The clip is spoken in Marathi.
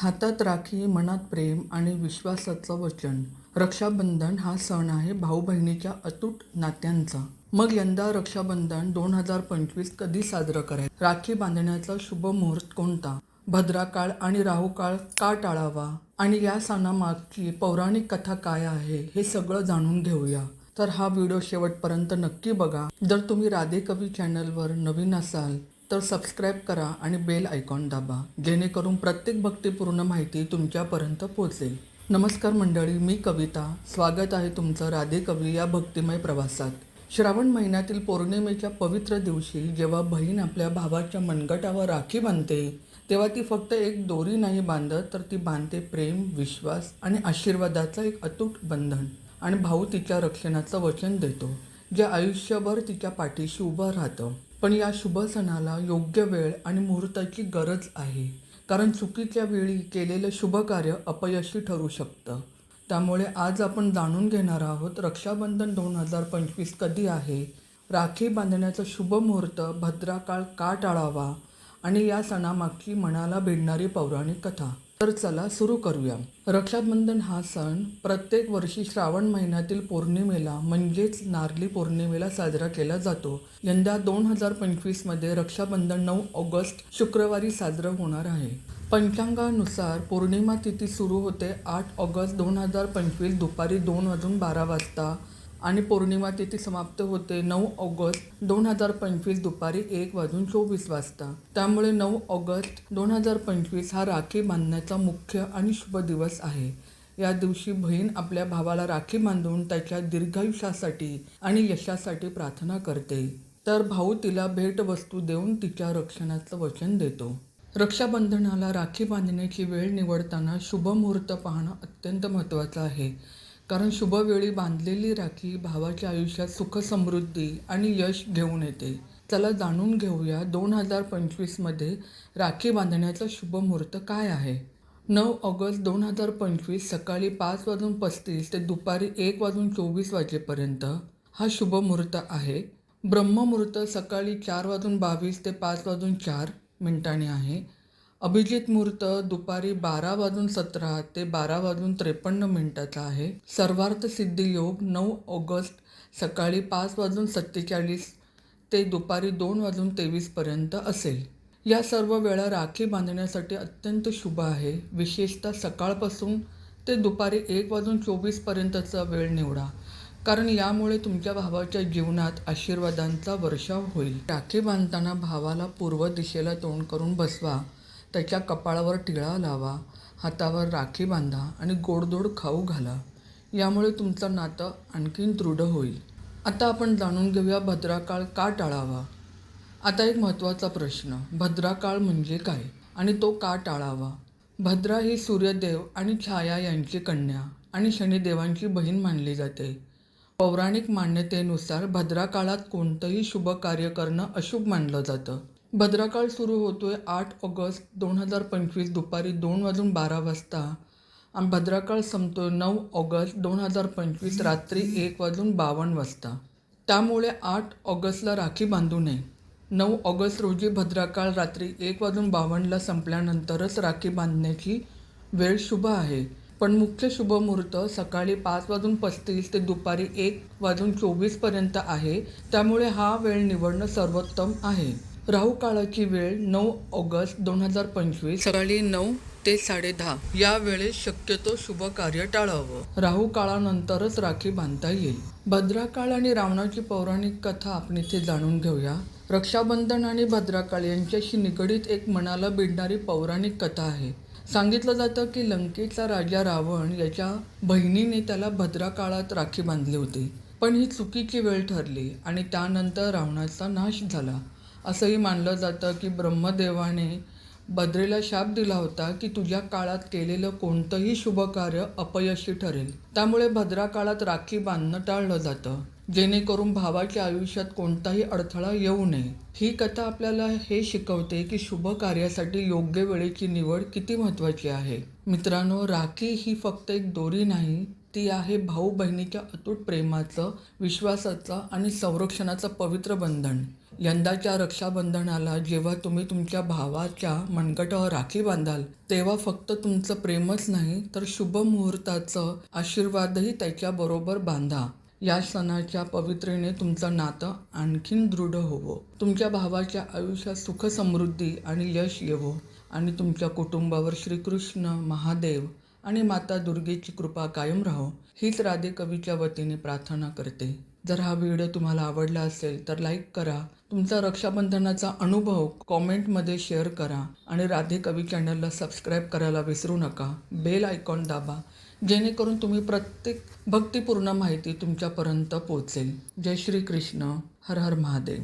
हातात राखी मनात प्रेम आणि विश्वासाचं वचन. रक्षाबंधन हा सण आहे भाऊ बहिणीच्या अतूट नात्यांचा. मग यंदा रक्षाबंधन दोन हजार पंचवीस कधी साजरं करायचं राखी बांधण्याचा शुभ मुहूर्त कोणता? भद्रा काळ आणि राहू काळ का टाळावा? आणि या सणामागची पौराणिक कथा काय आहे हे सगळं जाणून घेऊया. तर हा व्हिडिओ शेवटपर्यंत नक्की बघा. जर तुम्ही राधे कवी चॅनलवर नवीन असाल तर सबस्क्राईब करा आणि बेल आयकॉन दाबा जेणेकरून प्रत्येक भक्तिपूर्ण माहिती तुमच्यापर्यंत पोहोचेल. नमस्कार मंडळी मी कविता. स्वागत आहे तुमचं राधे कवी या भक्तिमय प्रवासात. श्रावण महिन्यातील पौर्णिमेच्या पवित्र दिवशी जेव्हा बहीण आपल्या भावाच्या मनगटावर राखी बांधते तेव्हा ती फक्त एक दोरी नाही बांधत तर ती बांधते प्रेम विश्वास आणि आशीर्वादाचं एक अतूट बंधन आणि भाऊ तिच्या रक्षणाचं वचन देतो जे आयुष्यभर तिच्या पाठीशी उभं राहतं. पण या शुभ सणाला योग्य वेळ आणि मुहूर्ताची गरज आहे. कारण चुकीच्या वेळी केलेलं शुभ कार्य अपयशी ठरू शकतं. त्यामुळे आज आपण जाणून घेणार आहोत रक्षाबंधन दोन हजार पंचवीस कधी आहे? राखी बांधण्याचा शुभ मुहूर्त भद्राकाळ का टाळावा? आणि या सणामागची मनाला भिडणारी पौराणिक कथा. तर चला सुरू करूया. रक्षाबंधन हा सण प्रत्येक वर्षी श्रावण महिन्यातील पौर्णिमेला म्हणजेच नारली पौर्णिमेला साजरा केला जातो. यंदा दोन हजार पंचवीसमध्ये रक्षाबंधन नऊ ऑगस्ट शुक्रवारी साजरं होणार आहे. पंचांगानुसार पौर्णिमा तिथी सुरू होते आठ ऑगस्ट दोन हजार पंचवीस दुपारी दोन वाजून बारा वाजता. आणि पौर्णिमा तिथी समाप्त होते नऊ ऑगस्ट दोन हजार पंचवीस दुपारी एक वाजून चोवीस वाजता. त्यामुळे नऊ ऑगस्ट दोन हजार पंचवीस हा राखी बांधण्याचा मुख्य आणि शुभ दिवस आहे. या दिवशी बहीण आपल्या भावाला राखी बांधून त्याच्या दीर्घायुष्यासाठी आणि यशासाठी प्रार्थना करते. तर भाऊ तिला भेटवस्तू देऊन तिच्या रक्षणाचं वचन देतो. रक्षाबंधनाला राखी बांधण्याची वेळ निवडताना शुभ मुहूर्त पाहणं अत्यंत महत्त्वाचं आहे. कारण शुभवेळी बांधलेली राखी भावाच्या आयुष्यात सुख समृद्धी आणि यश घेऊन येते. चला जाणून घेऊया दोन हजार पंचवीसमध्ये राखी बांधण्याचा शुभ मुहूर्त काय आहे? नऊ ऑगस्ट दोन हजार पंचवीस सकाळी पाच वाजून पस्तीस ते दुपारी एक वाजून चोवीस वाजेपर्यंत हा शुभ मुहूर्त आहे. ब्रह्ममुहूर्त सकाळी चार वाजून बावीस ते पाच वाजून चार मिनिटांनी आहे. अभिजित मुहूर्त दुपारी बारा वाजून सतरा ते बारा वाजून त्रेपन्न मिनिटाचा आहे. सर्वार्थ सिद्धी योग नऊ ऑगस्ट सकाळी पाच वाजून सत्तेचाळीस ते दुपारी दोन वाजून तेवीसपर्यंत असेल. या सर्व वेळा राखी बांधण्यासाठी अत्यंत शुभ आहे. विशेषतः सकाळपासून ते दुपारी एक वाजून चोवीसपर्यंतचा वेळ निवडा कारण यामुळे तुमच्या भावाच्या जीवनात आशीर्वादांचा वर्षाव होईल. राखी बांधताना भावाला पूर्व दिशेला तोंड करून बसवा. त्याच्या कपाळावर टिळा लावा हातावर राखी बांधा आणि गोडधोड खाऊ घाला. यामुळे तुमचं नातं आणखीन दृढ होईल. आता आपण जाणून घेऊया भद्राकाळ का टाळावा? आता एक महत्त्वाचा प्रश्न भद्राकाळ म्हणजे काय आणि तो का टाळावा? भद्रा ही सूर्यदेव आणि छाया यांची कन्या आणि शनिदेवांची बहीण मानली जाते. पौराणिक मान्यतेनुसार भद्राकाळात कोणतंही शुभ कार्य करणं अशुभ मानलं जातं. भद्राकाळ सुरू होतोय आठ ऑगस्ट दोन हजार पंचवीस दुपारी दोन वाजून बारा वाजता. आणि भद्राकाळ संपतोय नऊ ऑगस्ट दोन हजार पंचवीस रात्री एक वाजून बावन्न वाजता. त्यामुळे आठ ऑगस्टला राखी बांधू नये. नऊ ऑगस्ट रोजी भद्राकाळ रात्री एक वाजून बावन्नला संपल्यानंतरच राखी बांधण्याची वेळ शुभ आहे. पण मुख्य शुभ मुहूर्त सकाळी पाच वाजून पस्तीस ते दुपारी एक वाजून चोवीसपर्यंत आहे. त्यामुळे हा वेळ निवडणं सर्वोत्तम आहे. राहू काळाची वेळ नऊ ऑगस्ट दोन हजार पंचवीस. सकाळी नऊ ते साडेदहा या वेळेस शक्यतो शुभ कार्य टाळावं. राहू काळानंतरच राखी बांधता येईल. भद्राकाळ आणि रावणाची पौराणिक कथा आपण इथे जाणून घेऊया. रक्षाबंधन आणि भद्राकाळ यांच्याशी निगडीत एक मनाला भिडणारी पौराणिक कथा आहे. सांगितलं जातं की लंकेचा राजा रावण याच्या बहिणीने त्याला भद्रा काळात राखी बांधली होती. पण ही चुकीची वेळ ठरली आणि त्यानंतर रावणाचा नाश झाला. असंही मानलं जातं की ब्रह्मदेवाने बद्रीला शाप दिला होता की तुझ्या काळात केलेलं कोणतंही शुभ कार्य अपयशी ठरेल. त्यामुळे भद्रा काळात राखी बांधणं टाळलं जातं. जेणेकरून भावाच्या आयुष्यात कोणताही अडथळा येऊ नये. ही कथा आपल्याला हे शिकवते की शुभ कार्यासाठी योग्य वेळेची निवड किती महत्त्वाची आहे. मित्रांनो राखी ही फक्त एक दोरी नाही ती आहे भाऊ बहिणीच्या अतूट प्रेमाचं विश्वासाचं आणि संरक्षणाचं पवित्र बंधन. यंदाच्या रक्षाबंधनाला जेव्हा तुम्ही तुमच्या भावाच्या मनगटावर राखी बांधाल तेव्हा फक्त तुमचं प्रेमच नाही तर शुभ मुहूर्ताचं आशीर्वादही त्याच्याबरोबर बांधा. या सणाच्या पवित्रेने तुमचं नातं आणखीन दृढ होवो. तुमच्या भावाच्या आयुष्यात सुख समृद्धी आणि यश येवो. आणि तुमच्या कुटुंबावर श्रीकृष्ण महादेव आणि माता दुर्गेची कृपा कायम राहो हीच राधे कवीच्या वतीने प्रार्थना करते. जर हा व्हिडिओ तुम्हाला आवडला असेल तर लाईक करा तुमचा रक्षाबंधनाचा अनुभव कॉमेंटमध्ये शेअर करा आणि राधे कवी चॅनलला सबस्क्राईब करायला विसरू नका. बेल आयकॉन दाबा जेणेकरून तुम्ही प्रत्येक भक्तिपूर्ण माहिती तुमच्यापर्यंत पोहोचेल. जय श्री कृष्ण हर हर महादेव.